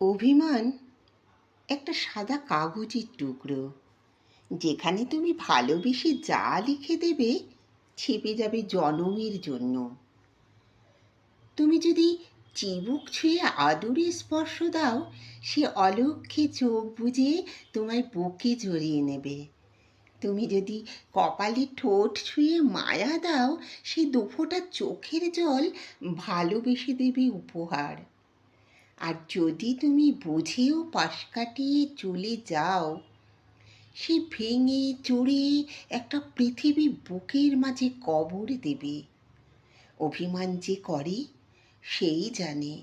অভিমান একটা সাদা কাগজের টুকরো। যেখানে তুমি ভালোবেসে যা লিখে দেবে ছেপে যাবে জনমের জন্য। তুমি যদি চিবুক ছুঁয়ে আদুরে স্পর্শ দাও, সে অলক্ষ্যে চোখ বুজে তোমায় বুকে জড়িয়ে নেবে। তুমি যদি কপালে ঠোঁট ছুঁয়ে মায়া দাও, সে দুফোটা চোখের জল ভালোবেসে দেবে উপহার। আর যদি তুমি বুঝেও পাশ কাটিয়ে চলে যাও, সে ভেঙে চড়ে একটা পৃথিবী বুকের মাঝে কবর দেবে। অভিমান যে করে, সেই জানে।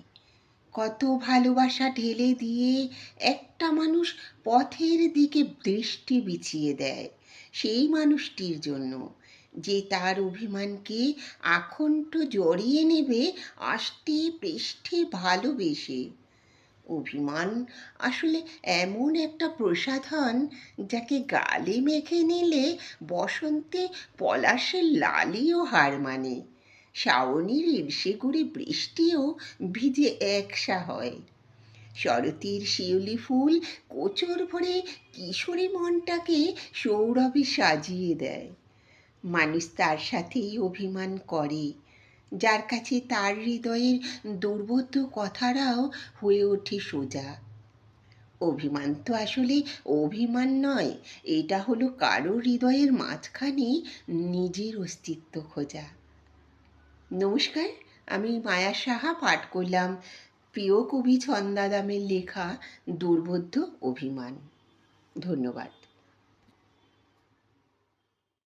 কত ভালোবাসা ঢেলে দিয়ে একটা মানুষ পথের দিকে দৃষ্টি বিছিয়ে দেয় সেই মানুষটির জন্য। যে তার অভিমানকে আখণ্ড জড়িয়ে নেবে আষ্টে পৃষ্ঠে ভালোবেসে। অভিমান আসলে এমন একটা প্রসাধন যাকে গালে মেখে নিলে বসন্তে পলাশের লালিও হার মানে। শাওনির করে বৃষ্টিও ভিজে একসা হয়। শরতের শিউলি ফুল কোচর ভরে কিশোরী মনটাকে সৌরভে সাজিয়ে দেয়। মানুষ তার সাথেই অভিমান করে। যার কাছে তার হৃদয়ের দুর্বোধ্য কথাটাও হয়ে ওঠে সোজা। অভিমান তো আসলে অভিমান নয়, এটা হলো কারও হৃদয়ের মাঝখানে নিজের অস্তিত্ব খোঁজা। নমস্কার, আমি মায়া সাহা পাঠ করলাম প্রিয় কবি ছন্দাদামের লেখা দুর্বোধ্য অভিমান। ধন্যবাদ।